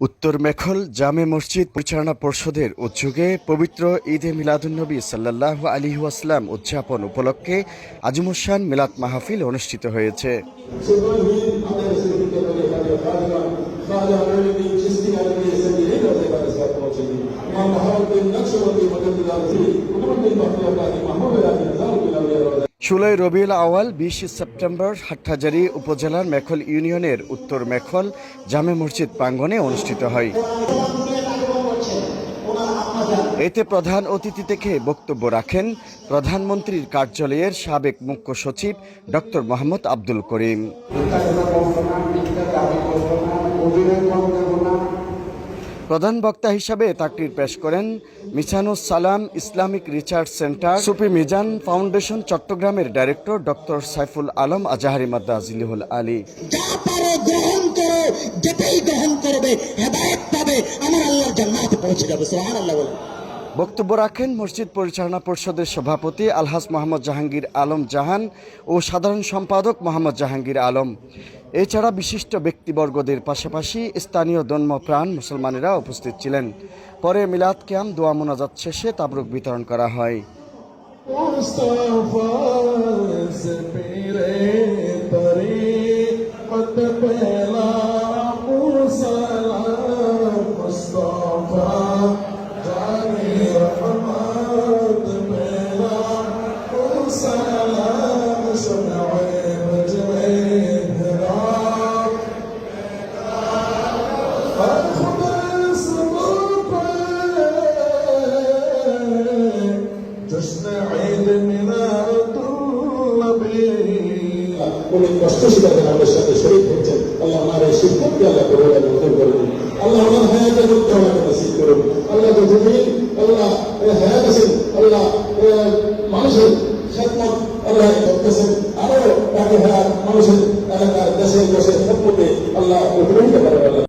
উত্তর মেখল জামে মসজিদ পরিচালনা পর্ষদের উদ্যোগে পবিত্র ঈদে মিলাদুন্নবী সাল্লাহ আলী ওয়াসলাম উদযাপন উপলক্ষে আজিমুসান মিলাদ মাহফিল অনুষ্ঠিত হয়েছে। ষোলোই রবিউল আওয়াল বিশ সেপ্টেম্বর হাটহাজারী উপজেলার মেখল ইউনিয়নের উত্তর মেখল জামে মসজিদ প্রাঙ্গণে অনুষ্ঠিত হয়। এতে প্রধান অতিথি থেকে বক্তব্য রাখেন প্রধানমন্ত্রীর কার্যালয়ের সাবেক মুখ্য সচিব ডক্টর মোহাম্মদ আব্দুল করিম। প্রধান বক্তা হিসাবে তাকরির পেশ করেন মিসানুস সালাম Islamic research centre Sufi Mizan foundation চট্টগ্রামের ডাইরেক্টর ডক্টর সাইফুল আলম আজাহারি মাদ্দা জিলিহুল আলী। গ্রহণ করো যেটাই গ্রহণ করবে হেদায়ত পাবে আমার আল্লাহর জান্নাতে পৌঁছে যাবে সোহান বক্তব্য রাখেন মসজিদ পরিচালনা পরিষদের সভাপতি আলহাজ মোহাম্মদ জাহাঙ্গীর আলম জাহান ও সাধারণ সম্পাদক মোহাম্মদ জাহাঙ্গীর আলম। এছাড়া বিশিষ্ট ব্যক্তিবর্গদের পাশাপাশি স্থানীয় ধর্মপ্রাণ মুসলমানেরা উপস্থিত ছিলেন। পরে মিলাদ ক্যাম দোয়া মোনাজাত শেষে তাবরুক বিতরণ করা হয়। উনি কষ্ট স্বীকার আমাদের সাথে শরীর হচ্ছেন আল্লাহ আমার এই শিক্ষককে আল্লাহ করে নতুন করে দিন। আল্লাহ আমার হায়াতে মধ্যে আমাকে নসিব করুন। আল্লাহ যতদিন আল্লাহ হায়াত আছেন, আল্লাহ মানুষের আল্লাহ করতেছেন। আরও তাকে হায়াত